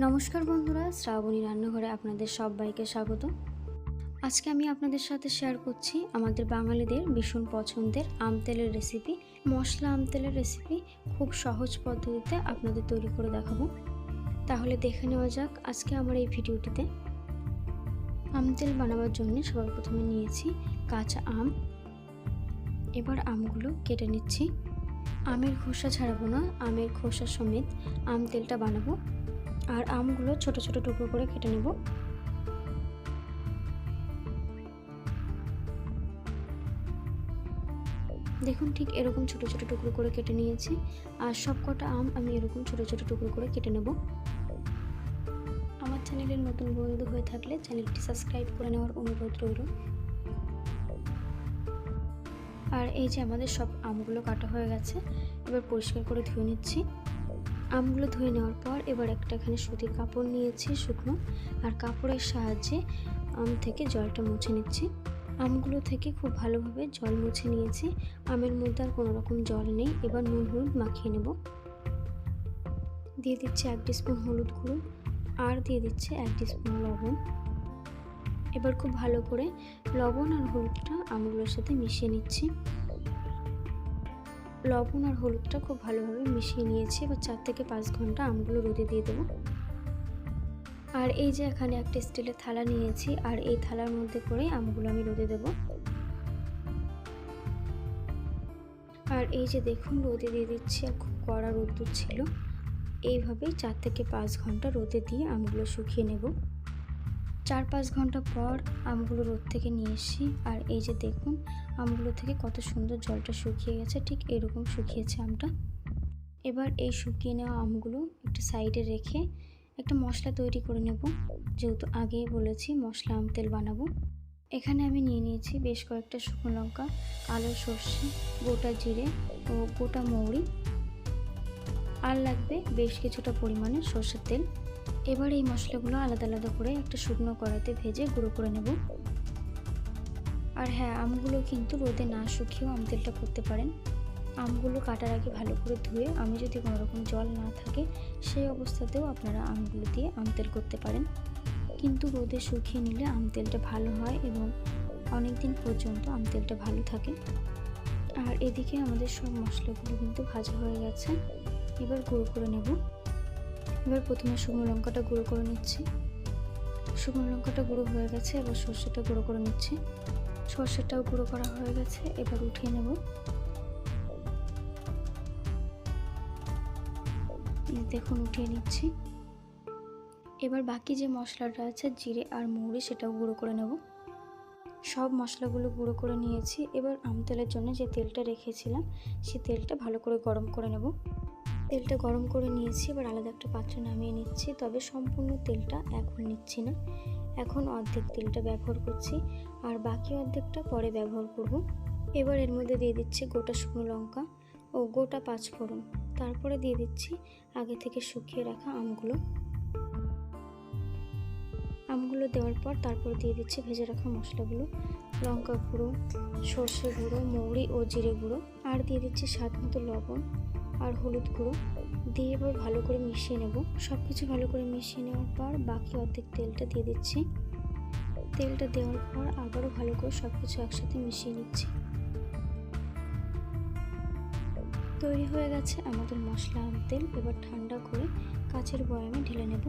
নমস্কার বন্ধুরা, শ্রাবণী রান্নাঘরে আপনাদের সবাইকে স্বাগত। আজকে আমি আপনাদের সাথে শেয়ার করছি আমাদের বাঙালিদের ভীষণ পছন্দের আম তেলের রেসিপি মশলা আম তেলের রেসিপি খুব সহজ পদ্ধতিতে আপনাদের তৈরি করে দেখাবো। তাহলে দেখে নেওয়া যাক আজকে আমার এই ভিডিওটিতে। আম তেল বানাবার জন্য সবার প্রথমে নিয়েছি কাঁচা আম। এবার আমগুলো কেটে নিচ্ছি। আমের খোসা ছাড়াবো না, আমের খোসা সমেত আম তেলটা বানাবো। আর আমগুলো ছোট ছোট টুকরো করে কেটে নেব। দেখুন ঠিক এরকম ছোট ছোট টুকরো করে কেটে নিয়েছি। আর সব কটা আম আমি এরকম ছোট ছোট টুকরো করে কেটে নেব। আমার চ্যানেলের নতুন বন্ধু হয়ে থাকলে চ্যানেলটি সাবস্ক্রাইব করে নেওয়ার অনুরোধ রইল। আর এই যে আমাদের সব আমগুলো কাটা হয়ে গেছে, এবার পরিষ্কার করে ধুয়ে নিচ্ছি। আমগুলো ধুয়ে নেওয়ার পর এবার একটা এখানে সুতির কাপড় নিয়েছি, শুকনো। আর কাপড়ের সাহায্যে আম থেকে জলটা মুছে নিচ্ছি। আমগুলো থেকে খুব ভালোভাবে জল মুছে নিয়েছি। আমের মধ্যে আর কোনো রকম জল নেই। এবার নুন হলুদ মাখিয়ে নেব। দিয়ে দিচ্ছি এক স্পুন হলুদ গুঁড়ো। আর দিয়ে দিচ্ছে এক স্পুন লবণ। এবার খুব ভালো করে লবণ আর হলুদটা আমগুলোর সাথে মিশিয়ে নিচ্ছি। লবণ আর হলুদটা খুব ভালোভাবে মিশিয়ে নিয়েছি। এবার চার থেকে পাঁচ ঘণ্টা আমগুলো রোদে দিয়ে দেবো। আর এই যে এখানে একটা স্টিলের থালা নিয়েছি, আর এই থালার মধ্যে করে আমগুলো আমি রোদে দেব। আর এই যে দেখুন, রোদে দিয়ে দিচ্ছি, আর খুব কড়া রোদ্দুর ছিল। এইভাবেই চার থেকে পাঁচ ঘণ্টা রোদে দিয়ে আমগুলো শুকিয়ে নেব। চার পাঁচ ঘণ্টা পর আমগুলো রোদ থেকে নিয়ে এসি আর এই যে দেখুন, আমগুলো থেকে কত সুন্দর জলটা শুকিয়ে গেছে, ঠিক এরকম শুকিয়েছে আমটা। এবার এই শুকিয়ে নেওয়া আমগুলো একটু সাইডে রেখে একটা মশলা তৈরি করে নেব। যেহেতু আগেই বলেছি মশলা আম, তেল বানাবো। এখানে আমি নিয়ে নিয়েছি বেশ কয়েকটা শুকনো লঙ্কা, কালো সর্ষে, গোটা জিরে ও গোটা মৌরি। আর লাগবে বেশ কিছুটা পরিমাণে সর্ষের তেল। এবার এই মশলাগুলো আলাদা আলাদা করে একটা শুকনো কড়াইতে ভেজে গুঁড়ো করে নেব। আর হ্যাঁ আমগুলো কিন্তু রোদে না শুকিয়েও আম তেলটা করতে পারেন। আমগুলো কাটার আগে ভালো করে ধুয়ে আমি যদি কোনো রকম জল না থাকে, সেই অবস্থাতেও আপনারা আমগুলো দিয়ে আম তেল করতে পারেন। কিন্তু রোদে শুকিয়ে নিলে আম তেলটা ভালো হয় এবং অনেক দিন পর্যন্ত আম তেলটা ভালো থাকে। আর এদিকে আমাদের সব মশলাগুলো কিন্তু ভাজা হয়ে গেছে। এবার গুঁড়ো করে নেব। এবার প্রথমে শুকনো লঙ্কাটা গুঁড়ো করে নিচ্ছি। শুকনো লঙ্কাটা গুঁড়ো হয়ে গেছে, এবার সর্ষেটা গুঁড়ো করে নিচ্ছি। সর্ষেটাও গুঁড়ো করা হয়ে গেছে, এবার উঠিয়ে নেব। দেখুন, উঠিয়ে নিচ্ছি। এবার বাকি যে মশলাটা আছে, জিরে আর মৌরি, সেটাও গুঁড়ো করে নেব। সব মশলাগুলো গুঁড়ো করে নিয়েছি। এবার আম তেলের জন্য যে তেলটা রেখেছিলাম, সে তেলটা ভালো করে গরম করে নেব। তেলটা গরম করে নিয়েছি, এবার আলাদা একটা পাত্রে নামিয়ে নিচ্ছি। তবে সম্পূর্ণ তেলটা এখন নিচ্ছি না। এখন অর্ধেক তেলটা ব্যবহার করছি, আর বাকি অর্ধেকটা পরে ব্যবহার করব। এবার এর মধ্যে দিয়ে দিচ্ছি গোটা শুকনো লঙ্কা ও গোটা পাঁচফোড়ন। তারপরে দিয়ে দিচ্ছি আগে থেকে শুকিয়ে রাখা আমগুলো। আমগুলো দেওয়ার পর তারপর দিয়ে দিচ্ছি ভেজে রাখা মশলাগুলো। লঙ্কা গুঁড়ো, সর্ষে গুঁড়ো, মৌরি ও জিরে গুঁড়ো। আর দিয়ে দিচ্ছি স্বাদ মতো লবণ। আর হলুদ গুঁড়ো দিয়ে এবার ভালো করে মিশিয়ে নেব। সব কিছু ভালো করে মিশিয়ে নেওয়ার পর বাকি অর্ধেক তেলটা দিয়ে দিচ্ছি। তেলটা দেওয়ার পর আবারও ভালো করে সব কিছু একসাথে মিশিয়ে নিচ্ছি। তৈরি হয়ে গেছে আমাদের মশলা তেল। এবার ঠান্ডা করে কাচের বয়ামে ঢেলে নেব।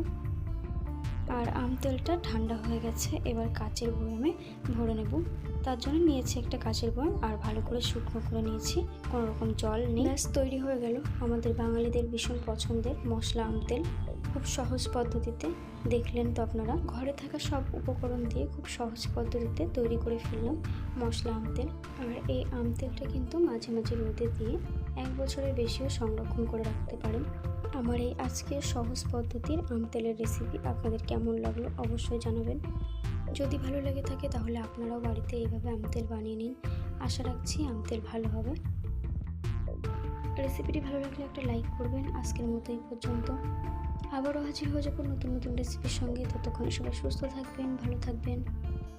আর আম তেলটা ঠান্ডা হয়ে গেছে, এবার কাচের বয়ামে ভরে নেব। তার জন্য নিয়েছি একটা কাচের বয়াম, আর ভালো করে শুকনো করে নিয়েছি। কোনো রকম জল নেই। গ্যাস তৈরি হয়ে গেল। আমাদের বাঙালিদের ভীষণ পছন্দের মশলা আম তেল। খুব সহজ পদ্ধতিতে দেখলেন তো আপনারা। ঘরে থাকা সব উপকরণ দিয়ে খুব সহজ পদ্ধতিতে তৈরি করে ফেললাম মশলা আম তেল। আর এই আম তেলটা কিন্তু মাঝে মাঝে রোদে দিয়ে এক বছরের বেশিও সংরক্ষণ করে রাখতে পারেন। আমার এই আজকের সহজ পদ্ধতির আম তেলের রেসিপি আপনাদের কেমন লাগল অবশ্যই জানাবেন। যদি ভালো লেগে থাকে তাহলে আপনারাও বাড়িতে এইভাবে আম তেল বানিয়ে নিন। আশা রাখছি আম তেল ভালো হবে। রেসিপিটি ভালো লাগলে একটা লাইক করবেন। আজকের মতো এই পর্যন্ত। আবারও হাজির হয়ে যাব নতুন নতুন রেসিপির সঙ্গে। ততক্ষণ সবাই সুস্থ থাকবেন, ভালো থাকবেন।